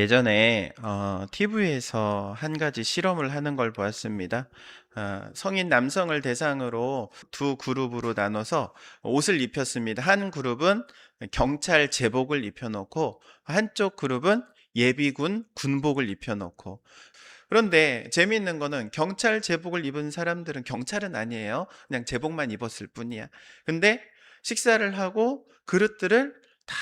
예전에 어, TV에서 한 가지 실험을 하는 걸 보았습니다. 어, 성인 남성을 대상으로 두 그룹으로 나눠서 옷을 입혔습니다. 한 그룹은 경찰 제복을 입혀놓고 한쪽 그룹은 예비군 군복을 입혀놓고 그런데 재미있는 거는 경찰 제복을 입은 사람들은 경찰은 아니에요. 그냥 제복만 입었을 뿐이야. 근데 식사를 하고 그릇들을 다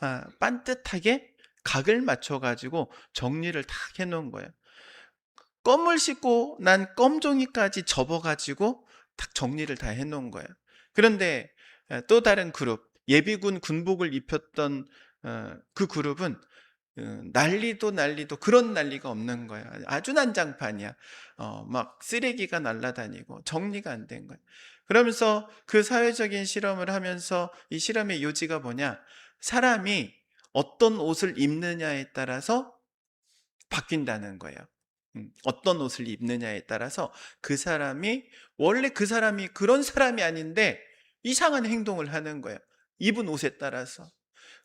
아, 반듯하게 각을 맞춰가지고 정리를 다 해놓은 거예요. 껌을 씻고 난 껌종이까지 접어가지고 딱 정리를 다 해놓은 거예요. 그런데 에, 또 다른 그룹, 예비군 군복을 입혔던 어, 그 그룹은 어, 난리도 난리도 그런 난리가 없는 거야. 아주 난장판이야. 어, 막 쓰레기가 날아다니고 정리가 안 된 거야. 그러면서 그 사회적인 실험을 하면서 이 실험의 요지가 뭐냐? 사람이 어떤 옷을 입느냐에 따라서 바뀐다는 거예요. 음, 어떤 옷을 입느냐에 따라서 그 사람이 원래 그 사람이 그런 사람이 아닌데 이상한 행동을 하는 거예요. 입은 옷에 따라서.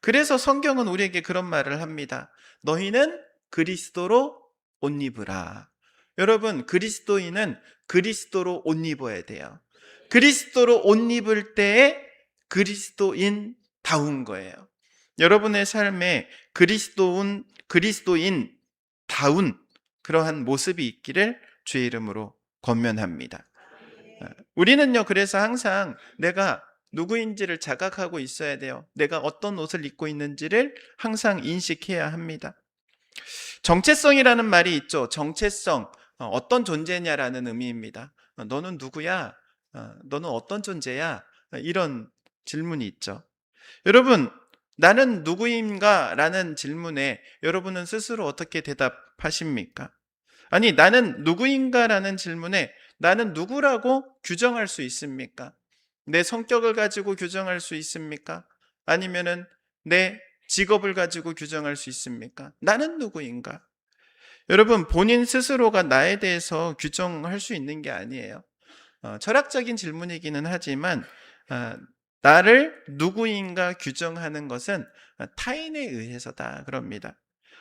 그래서 성경은 우리에게 그런 말을 합니다. 너희는 그리스도로 옷 입으라. 여러분, 그리스도인은 그리스도로 옷 입어야 돼요. 그리스도로 옷 입을 때에 그리스도인 다운 거예요. 여러분의 삶에 그리스도인, 그리스도인 다운 그러한 모습이 있기를 주의 이름으로 권면합니다. 우리는요, 그래서 항상 내가 누구인지를 자각하고 있어야 돼요. 내가 어떤 옷을 입고 있는지를 항상 인식해야 합니다. 정체성이라는 말이 있죠. 정체성, 어, 어떤 존재냐라는 의미입니다. 어, 너는 누구야? 어, 너는 어떤 존재야? 이런 질문이 있죠. 여러분, 나는 누구인가? 라는 질문에 여러분은 스스로 어떻게 대답하십니까? 아니, 나는 누구인가? 라는 질문에 나는 누구라고 규정할 수 있습니까? 내 성격을 가지고 규정할 수 있습니까? 아니면은 내 직업을 가지고 규정할 수 있습니까? 나는 누구인가? 여러분, 본인 스스로가 나에 대해서 규정할 수 있는 게 아니에요. 어, 철학적인 질문이기는 하지만, 어, 나를 누구인가 규정하는 것은 타인에 의해서다. 그럽니다.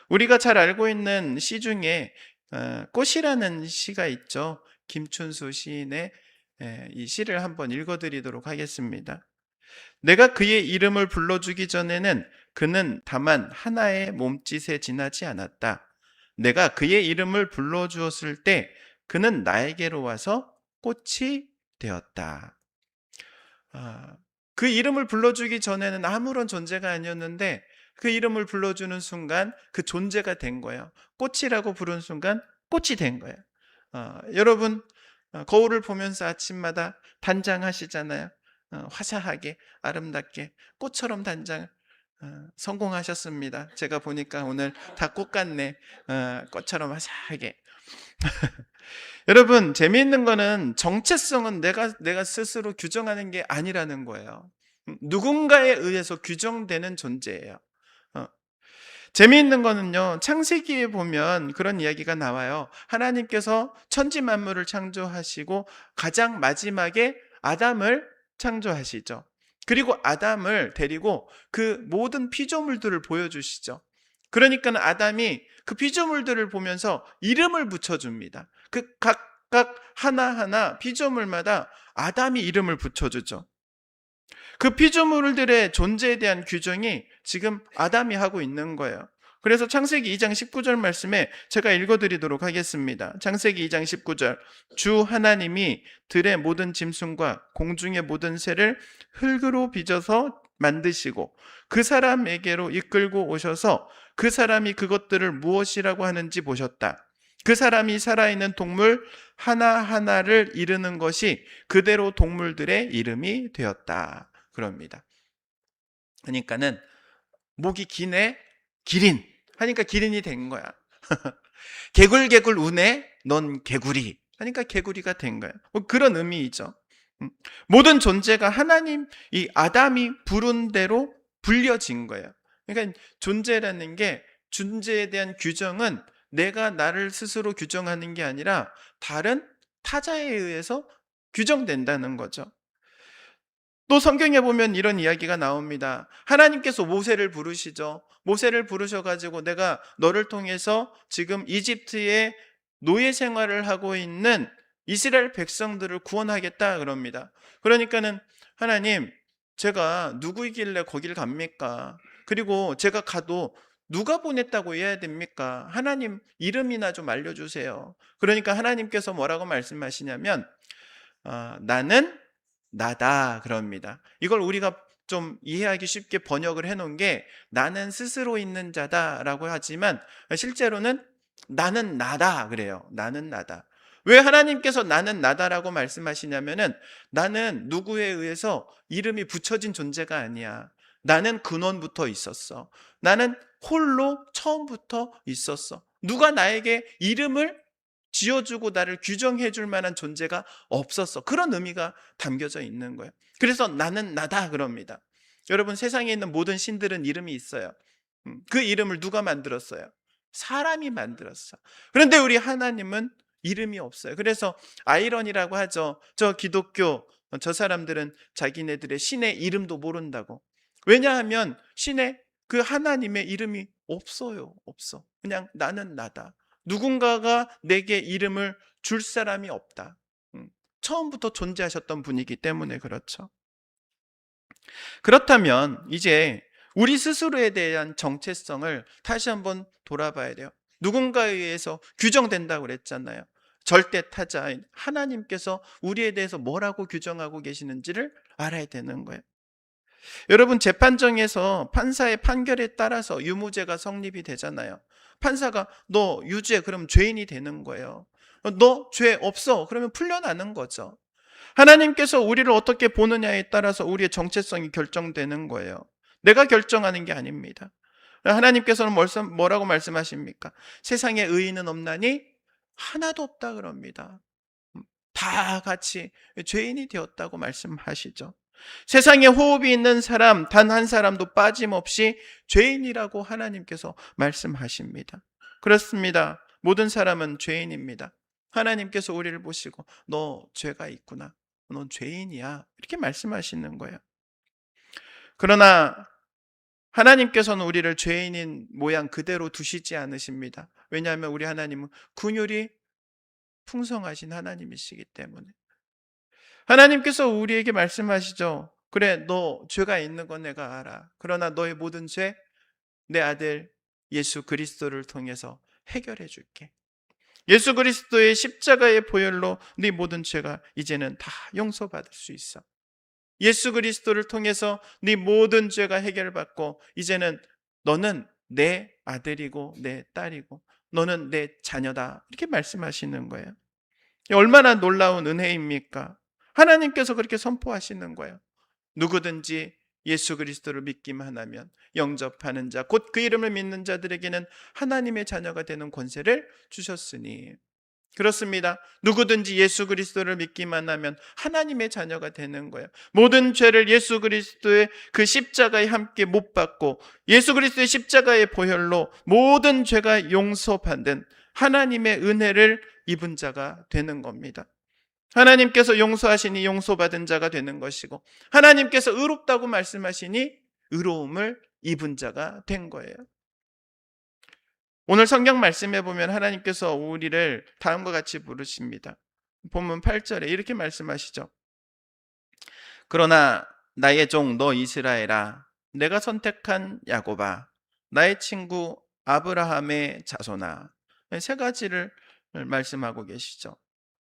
우리가 잘 알고 있는 시 중에 어, 꽃이라는 시가 있죠. 김춘수 시인의 예, 이 시를 한번 읽어드리도록 하겠습니다. 내가 그의 이름을 불러주기 전에는 그는 다만 하나의 몸짓에 지나지 않았다. 내가 그의 이름을 불러주었을 때 그는 나에게로 와서 꽃이 되었다. 아, 그 이름을 불러주기 전에는 아무런 존재가 아니었는데 그 이름을 불러주는 순간 그 존재가 된 거예요. 꽃이라고 부른 순간 꽃이 된 거예요. 어, 여러분 어, 거울을 보면서 아침마다 단장하시잖아요. 어, 화사하게 아름답게 꽃처럼 단장 어, 성공하셨습니다. 제가 보니까 오늘 다 꽃 같네. 어, 꽃처럼 화사하게. 여러분 재미있는 거는 정체성은 내가 내가 스스로 규정하는 게 아니라는 거예요. 음, 누군가에 의해서 규정되는 존재예요. 어. 재미있는 거는요, 창세기에 보면 그런 이야기가 나와요. 하나님께서 천지 만물을 창조하시고 가장 마지막에 아담을 창조하시죠. 그리고 아담을 데리고 그 모든 피조물들을 보여주시죠. 그러니까 아담이 그 피조물들을 보면서 이름을 붙여줍니다. 그 각각 하나하나 피조물마다 아담이 이름을 붙여주죠. 그 피조물들의 존재에 대한 규정이 지금 아담이 하고 있는 거예요. 그래서 창세기 2장 19절 말씀에 제가 읽어드리도록 하겠습니다. 창세기 2장 19절. 주 하나님이 들의 모든 짐승과 공중의 모든 새를 흙으로 빚어서 만드시고 그 사람에게로 이끌고 오셔서 그 사람이 그것들을 무엇이라고 하는지 보셨다. 그 사람이 살아있는 동물 하나하나를 이르는 것이 그대로 동물들의 이름이 되었다. 그럽니다. 그러니까는 목이 기네 기린 하니까 기린이 된 거야. 개굴개굴 우네 넌 개구리 하니까 개구리가 된 거야. 뭐 그런 의미이죠. 음. 모든 존재가 하나님 이 아담이 부른 대로 불려진 거예요. 그러니까 존재라는 게 존재에 대한 규정은 내가 나를 스스로 규정하는 게 아니라 다른 타자에 의해서 규정된다는 거죠. 또 성경에 보면 이런 이야기가 나옵니다. 하나님께서 모세를 부르시죠. 모세를 부르셔가지고 내가 너를 통해서 지금 이집트의 노예 생활을 하고 있는 이스라엘 백성들을 구원하겠다 그럽니다. 그러니까는 하나님, 제가 누구이길래 거길 갑니까? 그리고 제가 가도 누가 보냈다고 해야 됩니까? 하나님 이름이나 좀 알려주세요. 그러니까 하나님께서 뭐라고 말씀하시냐면, 아, 나는 나다 그럽니다. 이걸 우리가 좀 이해하기 쉽게 번역을 해놓은 게 나는 스스로 있는 자다라고 하지만 실제로는 나는 나다 그래요. 나는 나다. 왜 하나님께서 나는 나다라고 말씀하시냐면은 나는 누구에 의해서 이름이 붙여진 존재가 아니야. 나는 근원부터 있었어. 나는 홀로 처음부터 있었어. 누가 나에게 이름을 지어주고 나를 규정해 줄 만한 존재가 없었어. 그런 의미가 담겨져 있는 거예요. 그래서 나는 나다 그럽니다. 여러분 세상에 있는 모든 신들은 이름이 있어요. 음, 그 이름을 누가 만들었어요? 사람이 만들었어. 그런데 우리 하나님은 이름이 없어요. 그래서 아이러니라고 하죠. 저 기독교 저 사람들은 자기네들의 신의 이름도 모른다고. 왜냐하면 신의 그 하나님의 이름이 없어요. 없어. 그냥 나는 나다. 누군가가 내게 이름을 줄 사람이 없다. 음, 처음부터 존재하셨던 분이기 때문에 그렇죠. 그렇다면 이제 우리 스스로에 대한 정체성을 다시 한번 돌아봐야 돼요. 누군가에 의해서 규정된다고 그랬잖아요. 절대 타자인 하나님께서 우리에 대해서 뭐라고 규정하고 계시는지를 알아야 되는 거예요. 여러분 재판정에서 판사의 판결에 따라서 유무죄가 성립이 되잖아요. 판사가 너 유죄 그럼 죄인이 되는 거예요. 너 죄 없어 그러면 풀려나는 거죠. 하나님께서 우리를 어떻게 보느냐에 따라서 우리의 정체성이 결정되는 거예요. 내가 결정하는 게 아닙니다. 하나님께서는 뭐라고 말씀하십니까? 세상에 의인은 없나니 하나도 없다 그럽니다. 다 같이 죄인이 되었다고 말씀하시죠. 세상에 호흡이 있는 사람 단 한 사람도 빠짐없이 죄인이라고 하나님께서 말씀하십니다. 그렇습니다. 모든 사람은 죄인입니다. 하나님께서 우리를 보시고 너 죄가 있구나. 넌 죄인이야. 이렇게 말씀하시는 거예요. 그러나 하나님께서는 우리를 죄인인 모양 그대로 두시지 않으십니다. 왜냐하면 우리 하나님은 군율이 풍성하신 하나님이시기 때문에. 하나님께서 우리에게 말씀하시죠. 그래, 너 죄가 있는 건 내가 알아. 그러나 너의 모든 죄, 내 아들 예수 그리스도를 통해서 해결해 줄게. 예수 그리스도의 십자가의 보혈로 네 모든 죄가 이제는 다 용서받을 수 있어. 예수 그리스도를 통해서 네 모든 죄가 해결받고 이제는 너는 내 아들이고 내 딸이고 너는 내 자녀다. 이렇게 말씀하시는 거예요. 얼마나 놀라운 은혜입니까? 하나님께서 그렇게 선포하시는 거예요. 누구든지 예수 그리스도를 믿기만 하면 영접하는 자, 곧 그 이름을 믿는 자들에게는 하나님의 자녀가 되는 권세를 주셨으니. 그렇습니다. 누구든지 예수 그리스도를 믿기만 하면 하나님의 자녀가 되는 거예요. 모든 죄를 예수 그리스도의 그 십자가에 함께 못 받고 예수 그리스도의 십자가의 보혈로 모든 죄가 용서받는 하나님의 은혜를 입은 자가 되는 겁니다. 하나님께서 용서하시니 용서받은 자가 되는 것이고 하나님께서 의롭다고 말씀하시니 의로움을 입은 자가 된 거예요. 오늘 성경 말씀해 보면 하나님께서 우리를 다음과 같이 부르십니다. 본문 8절에 이렇게 말씀하시죠. 그러나 나의 종 너 이스라엘아 내가 선택한 야고바 나의 친구 아브라함의 자손아 세 가지를 말씀하고 계시죠.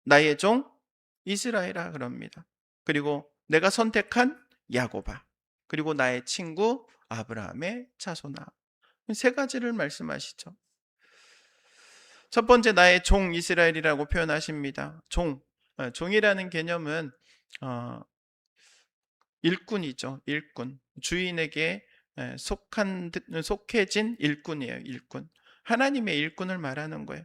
나의 종 이스라엘아 그럽니다. 그리고 내가 선택한 야고바 그리고 나의 친구 아브라함의 자손아 세 가지를 말씀하시죠. 첫 번째 나의 종 이스라엘이라고 표현하십니다. 종 어, 종이라는 개념은 어, 일꾼이죠. 일꾼 주인에게 속한 속해진 일꾼이에요. 일꾼 하나님의 일꾼을 말하는 거예요.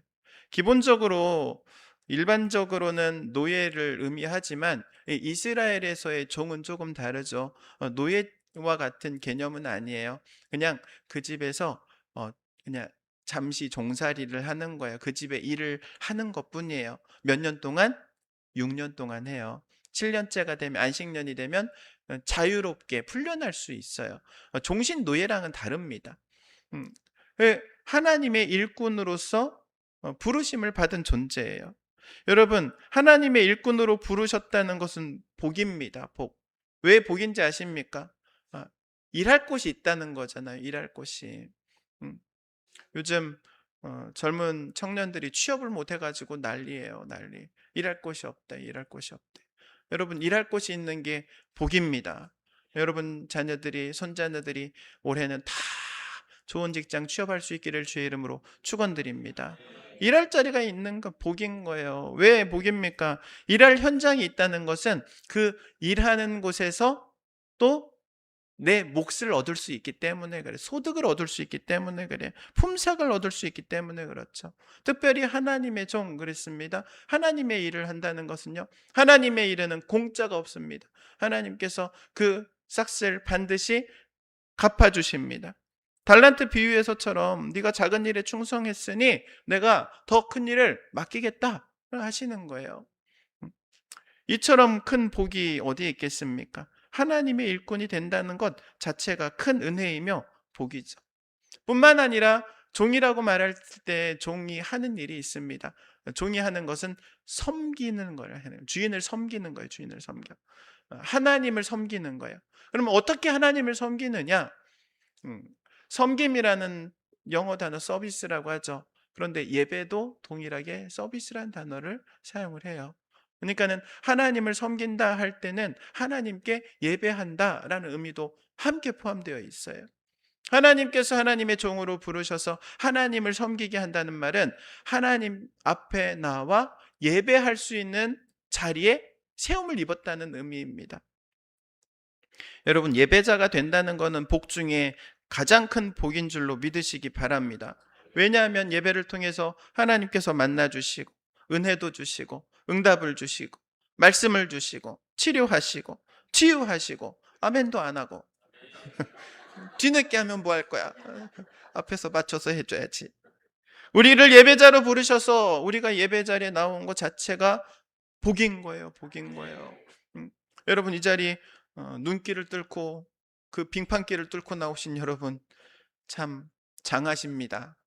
기본적으로 일반적으로는 노예를 의미하지만 이스라엘에서의 종은 조금 다르죠. 어, 노예와 같은 개념은 아니에요. 그냥 그 집에서 어, 그냥 잠시 종살이를 하는 거예요. 그 집에 일을 하는 것 뿐이에요. 몇 년 동안? 6년 동안 해요. 7년째가 되면 안식년이 되면 어, 자유롭게 풀려날 수 있어요. 어, 종신 노예랑은 다릅니다. 음, 예, 하나님의 일꾼으로서 어, 부르심을 받은 존재예요. 여러분, 하나님의 일꾼으로 부르셨다는 것은 복입니다. 복. 왜 복인지 아십니까? 아, 일할 곳이 있다는 거잖아요. 일할 곳이. 음, 요즘 어, 젊은 청년들이 취업을 못 해가지고 난리예요, 난리. 일할 곳이 없다, 일할 곳이 없대. 여러분, 일할 곳이 있는 게 복입니다. 여러분 자녀들이, 손자녀들이 올해는 다 좋은 직장 취업할 수 있기를 주의 이름으로 축원드립니다. 일할 자리가 있는 건 복인 거예요. 왜 복입니까? 일할 현장이 있다는 것은 그 일하는 곳에서 또 내 몫을 얻을 수 있기 때문에 그래. 소득을 얻을 수 있기 때문에 그래. 품삯을 얻을 수 있기 때문에 그렇죠. 특별히 하나님의 종 그랬습니다. 하나님의 일을 한다는 것은요. 하나님의 일에는 공짜가 없습니다. 하나님께서 그 싹쓸 반드시 갚아 주십니다. 달란트 비유에서처럼 네가 작은 일에 충성했으니 내가 더 큰 일을 맡기겠다 하시는 거예요. 이처럼 큰 복이 어디에 있겠습니까? 하나님의 일꾼이 된다는 것 자체가 큰 은혜이며 복이죠. 뿐만 아니라 종이라고 말할 때 종이 하는 일이 있습니다. 종이 하는 것은 섬기는 거예요. 주인을 섬기는 거예요. 주인을 섬겨. 하나님을 섬기는 거예요. 그러면 어떻게 하나님을 섬기느냐? 음, 섬김이라는 영어 단어 서비스라고 하죠. 그런데 예배도 동일하게 서비스란 단어를 사용을 해요. 그러니까는 하나님을 섬긴다 할 때는 하나님께 예배한다라는 의미도 함께 포함되어 있어요. 하나님께서 하나님의 종으로 부르셔서 하나님을 섬기게 한다는 말은 하나님 앞에 나와 예배할 수 있는 자리에 세움을 입었다는 의미입니다. 여러분, 예배자가 된다는 것은 복 중에 가장 큰 복인 줄로 믿으시기 바랍니다. 왜냐하면 예배를 통해서 하나님께서 만나 주시고 은혜도 주시고 응답을 주시고 말씀을 주시고 치료하시고 치유하시고 아멘도 안 하고 뒤늦게 하면 뭐 할 거야? 앞에서 맞춰서 해줘야지. 우리를 예배자로 부르셔서 우리가 예배 자리에 나온 것 자체가 복인 거예요. 복인 거예요. 음, 여러분 이 자리 어, 눈길을 뚫고 그 빙판길을 뚫고 나오신 여러분 참 장하십니다.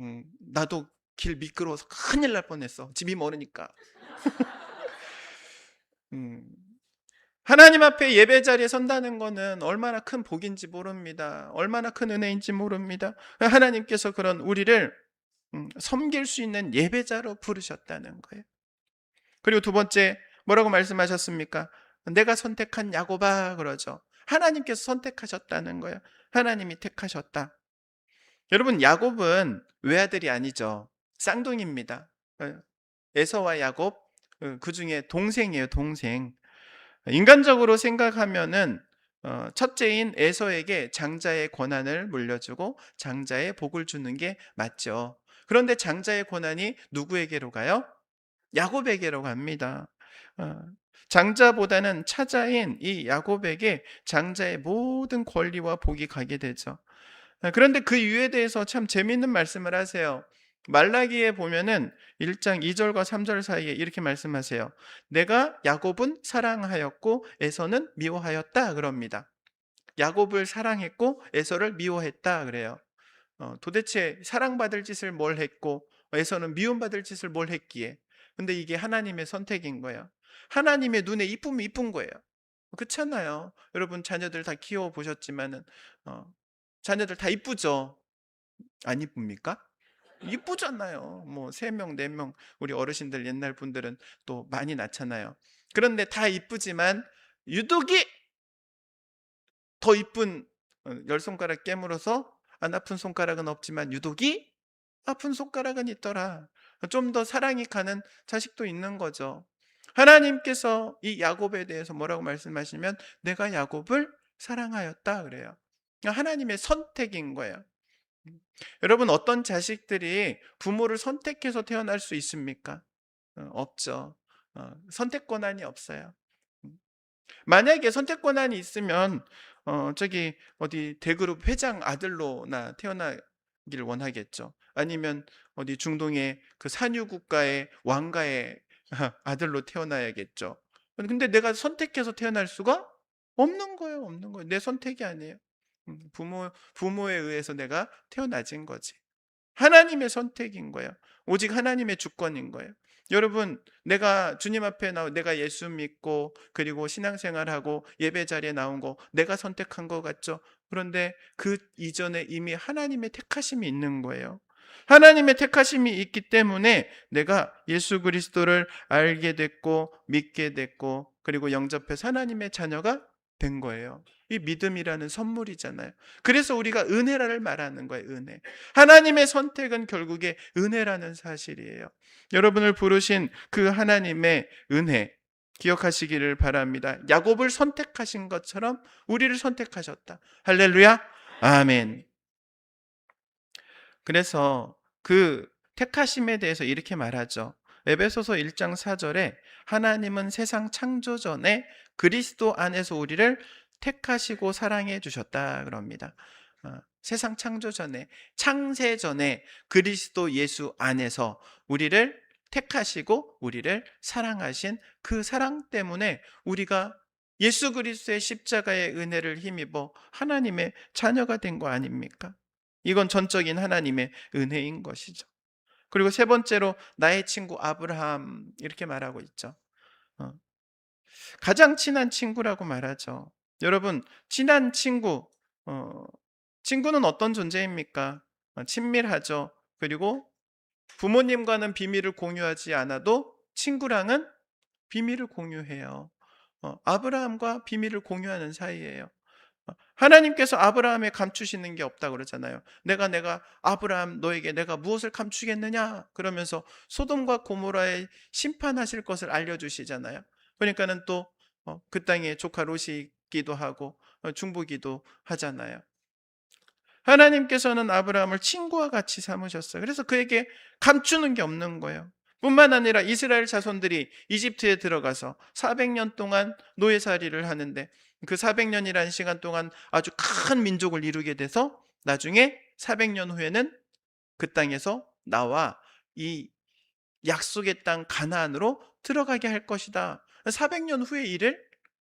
음, 나도 길 미끄러워서 큰일 날 뻔했어. 집이 멀으니까. 음, 하나님 앞에 예배 자리에 선다는 것은 얼마나 큰 복인지 모릅니다. 얼마나 큰 은혜인지 모릅니다. 하나님께서 그런 우리를 음, 섬길 수 있는 예배자로 부르셨다는 거예요. 그리고 두 번째 뭐라고 말씀하셨습니까? 내가 선택한 야고바 그러죠. 하나님께서 선택하셨다는 거예요. 하나님이 택하셨다. 여러분 야곱은 외아들이 아니죠. 쌍둥이입니다. 어, 에서와 야곱 그 중에 동생이에요. 동생. 인간적으로 생각하면은 어, 첫째인 에서에게 장자의 권한을 물려주고 장자의 복을 주는 게 맞죠. 그런데 장자의 권한이 누구에게로 가요? 야곱에게로 갑니다. 어, 장자보다는 차자인 이 야곱에게 장자의 모든 권리와 복이 가게 되죠. 어, 그런데 그 이유에 대해서 참 재밌는 말씀을 하세요. 말라기에 보면은 1장 2절과 3절 사이에 이렇게 말씀하세요. 내가 야곱은 사랑하였고 에서는 미워하였다 그럽니다. 야곱을 사랑했고 에서를 미워했다 그래요. 어, 도대체 사랑받을 짓을 뭘 했고 에서는 미움받을 짓을 뭘 했기에. 근데 이게 하나님의 선택인 거예요. 하나님의 눈에 이쁨이 이쁜 거예요. 그렇잖아요. 여러분 자녀들 다 키워 보셨지만은 어, 자녀들 다 이쁘죠. 안 이쁩니까? 이쁘잖아요. 뭐 세 명, 네 명 우리 어르신들 옛날 분들은 또 많이 낳잖아요. 그런데 다 이쁘지만 유독이 더 이쁜 어, 열 손가락 깨물어서 안 아픈 손가락은 없지만 유독이 아픈 손가락은 있더라. 좀 더 사랑이 가는 자식도 있는 거죠. 하나님께서 이 야곱에 대해서 뭐라고 말씀하시면 내가 야곱을 사랑하였다 그래요. 하나님의 선택인 거예요. 여러분 어떤 자식들이 부모를 선택해서 태어날 수 있습니까? 어, 없죠. 어, 선택 권한이 없어요. 음. 만약에 선택 권한이 있으면 어, 저기 어디 대그룹 회장 아들로나 태어나길 원하겠죠. 아니면 어디 중동의 그 산유 국가의 왕가의 아들로 태어나야겠죠. 근데 내가 선택해서 태어날 수가 없는 거예요. 없는 거예요. 내 선택이 아니에요. 음, 부모 부모에 의해서 내가 태어나진 거지. 하나님의 선택인 거예요. 오직 하나님의 주권인 거예요. 여러분, 내가 주님 앞에 나오 내가 예수 믿고 그리고 신앙생활하고 예배 자리에 나온 거 내가 선택한 것 같죠? 그런데 그 이전에 이미 하나님의 택하심이 있는 거예요. 하나님의 택하심이 있기 때문에 내가 예수 그리스도를 알게 됐고 믿게 됐고 그리고 영접해서 하나님의 자녀가 된 거예요. 이 믿음이라는 선물이잖아요. 그래서 우리가 은혜라를 말하는 거예요. 은혜. 하나님의 선택은 결국에 은혜라는 사실이에요. 여러분을 부르신 그 하나님의 은혜 기억하시기를 바랍니다. 야곱을 선택하신 것처럼 우리를 선택하셨다. 할렐루야. 아멘. 그래서 그 택하심에 대해서 이렇게 말하죠. 에베소서 1장 4절에 하나님은 세상 창조 전에 그리스도 안에서 우리를 택하시고 사랑해 주셨다 그럽니다. 어, 세상 창조 전에 창세 전에 그리스도 예수 안에서 우리를 택하시고 우리를 사랑하신 그 사랑 때문에 우리가 예수 그리스도의 십자가의 은혜를 힘입어 하나님의 자녀가 된 거 아닙니까? 이건 전적인 하나님의 은혜인 것이죠. 그리고 세 번째로 나의 친구 아브라함 이렇게 말하고 있죠. 어. 가장 친한 친구라고 말하죠. 여러분 친한 친구 어, 친구는 어떤 존재입니까? 어, 친밀하죠. 그리고 부모님과는 비밀을 공유하지 않아도 친구랑은 비밀을 공유해요. 어, 아브라함과 비밀을 공유하는 사이예요. 어, 하나님께서 아브라함에 감추시는 게 없다 그러잖아요. 내가 내가 아브라함 너에게 내가 무엇을 감추겠느냐 그러면서 소돔과 고모라에 심판하실 것을 알려주시잖아요. 그러니까는 또 그 땅에 조카 롯이기도 하고 어, 중보기도 하잖아요. 하나님께서는 아브라함을 친구와 같이 삼으셨어요. 그래서 그에게 감추는 게 없는 거예요. 뿐만 아니라 이스라엘 자손들이 이집트에 들어가서 400년 동안 노예살이를 하는데 그 400년이라는 시간 동안 아주 큰 민족을 이루게 돼서 나중에 400년 후에는 그 땅에서 나와 이 약속의 땅 가나안으로 들어가게 할 것이다. 400년 후의 일을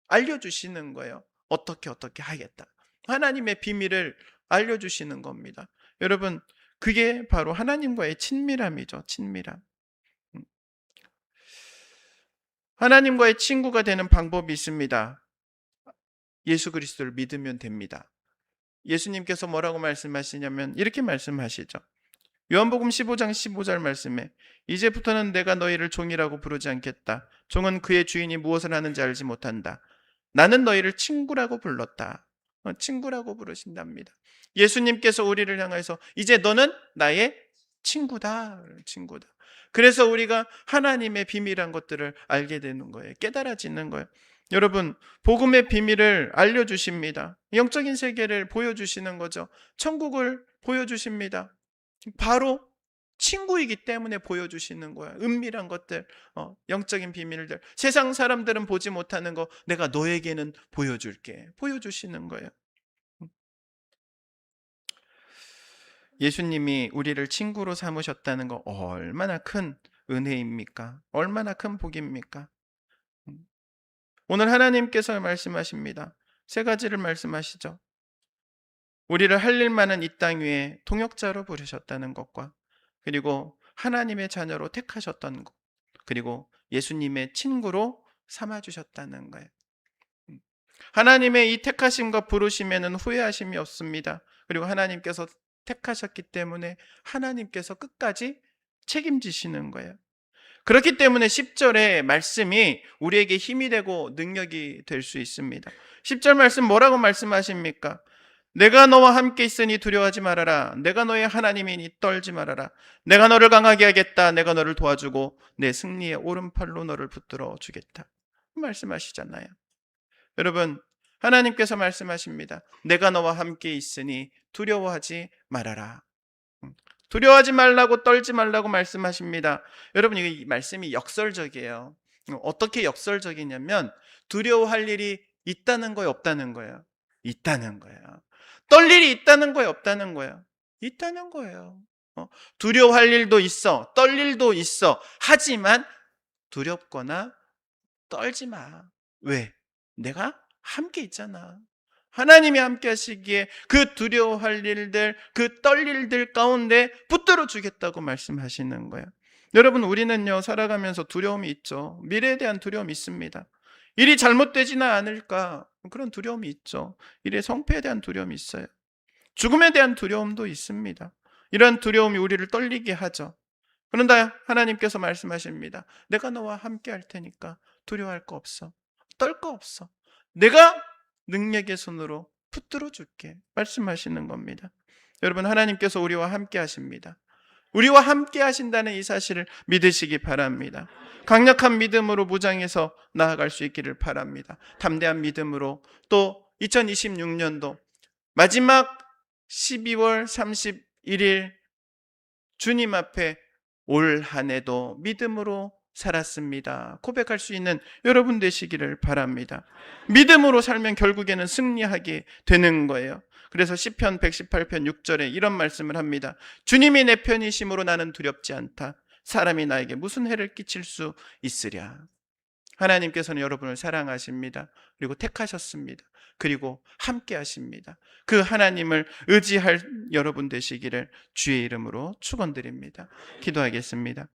알려주시는 거예요. 어떻게 어떻게 하겠다. 하나님의 비밀을 알려주시는 겁니다. 여러분, 그게 바로 하나님과의 친밀함이죠. 친밀함. 음. 하나님과의 친구가 되는 방법이 있습니다. 예수 그리스도를 믿으면 됩니다. 예수님께서 뭐라고 말씀하시냐면 이렇게 말씀하시죠. 요한복음 15장 15절 말씀에 이제부터는 내가 너희를 종이라고 부르지 않겠다. 종은 그의 주인이 무엇을 하는지 알지 못한다. 나는 너희를 친구라고 불렀다. 어, 친구라고 부르신답니다. 예수님께서 우리를 향해서 이제 너는 나의 친구다. 친구다. 그래서 우리가 하나님의 비밀한 것들을 알게 되는 거예요. 깨달아지는 거예요. 여러분, 복음의 비밀을 알려주십니다. 영적인 세계를 보여주시는 거죠. 천국을 보여주십니다. 바로 친구이기 때문에 보여주시는 거야. 은밀한 것들, 어, 영적인 비밀들. 세상 사람들은 보지 못하는 거 내가 너에게는 보여줄게. 보여주시는 거예요. 예수님이 우리를 친구로 삼으셨다는 거 얼마나 큰 은혜입니까? 얼마나 큰 복입니까? 음. 오늘 하나님께서 말씀하십니다. 세 가지를 말씀하시죠. 우리를 할일 많은 이 땅 위에 통역자로 부르셨다는 것과 그리고 하나님의 자녀로 택하셨던 것 그리고 예수님의 친구로 삼아 주셨다는 거예요. 음. 하나님의 이 택하심과 부르심에는 후회하심이 없습니다. 그리고 하나님께서 택하셨기 때문에 하나님께서 끝까지 책임지시는 거예요. 그렇기 때문에 10절의 말씀이 우리에게 힘이 되고 능력이 될 수 있습니다. 10절 말씀 뭐라고 말씀하십니까? 내가 너와 함께 있으니 두려워하지 말아라. 내가 너의 하나님이니 떨지 말아라. 내가 너를 강하게 하겠다. 내가 너를 도와주고 내 승리의 오른팔로 너를 붙들어 주겠다. 말씀하시잖아요. 여러분, 하나님께서 말씀하십니다. 내가 너와 함께 있으니 두려워하지 말아라. 음, 두려워하지 말라고 떨지 말라고 말씀하십니다. 여러분, 이 말씀이 역설적이에요. 음, 어떻게 역설적이냐면 두려워할 일이 있다는 거예요, 없다는 거예요? 있다는 거예요. 떨 일이 있다는 거예요, 없다는 거예요? 있다는 거예요. 어? 두려워할 일도 있어, 떨 일도 있어. 하지만 두렵거나 떨지 마. 왜? 내가 함께 있잖아. 하나님이 함께 하시기에 그 두려워할 일들, 그 떨릴 일들 가운데 붙들어 주겠다고 말씀하시는 거예요. 여러분, 우리는요, 살아가면서 두려움이 있죠. 미래에 대한 두려움이 있습니다. 일이 잘못되지는 않을까? 그런 두려움이 있죠. 일의 성패에 대한 두려움이 있어요. 죽음에 대한 두려움도 있습니다. 이런 두려움이 우리를 떨리게 하죠. 그런데 하나님께서 말씀하십니다. 내가 너와 함께 할 테니까 두려워할 거 없어. 떨 거 없어. 내가 능력의 손으로 붙들어 줄게. 말씀하시는 겁니다. 여러분, 하나님께서 우리와 함께 하십니다. 우리와 함께 하신다는 이 사실을 믿으시기 바랍니다. 강력한 믿음으로 무장해서 나아갈 수 있기를 바랍니다. 담대한 믿음으로 또 2026년도 마지막 12월 31일 주님 앞에 올 한 해도 믿음으로 살았습니다. 고백할 수 있는 여러분 되시기를 바랍니다. 믿음으로 살면 결국에는 승리하게 되는 거예요. 그래서 시편 118편 6절에 이런 말씀을 합니다. 주님이 내 편이심으로 나는 두렵지 않다. 사람이 나에게 무슨 해를 끼칠 수 있으랴. 하나님께서는 여러분을 사랑하십니다. 그리고 택하셨습니다. 그리고 함께 하십니다. 그 하나님을 의지할 여러분 되시기를 주의 이름으로 축원드립니다. 기도하겠습니다.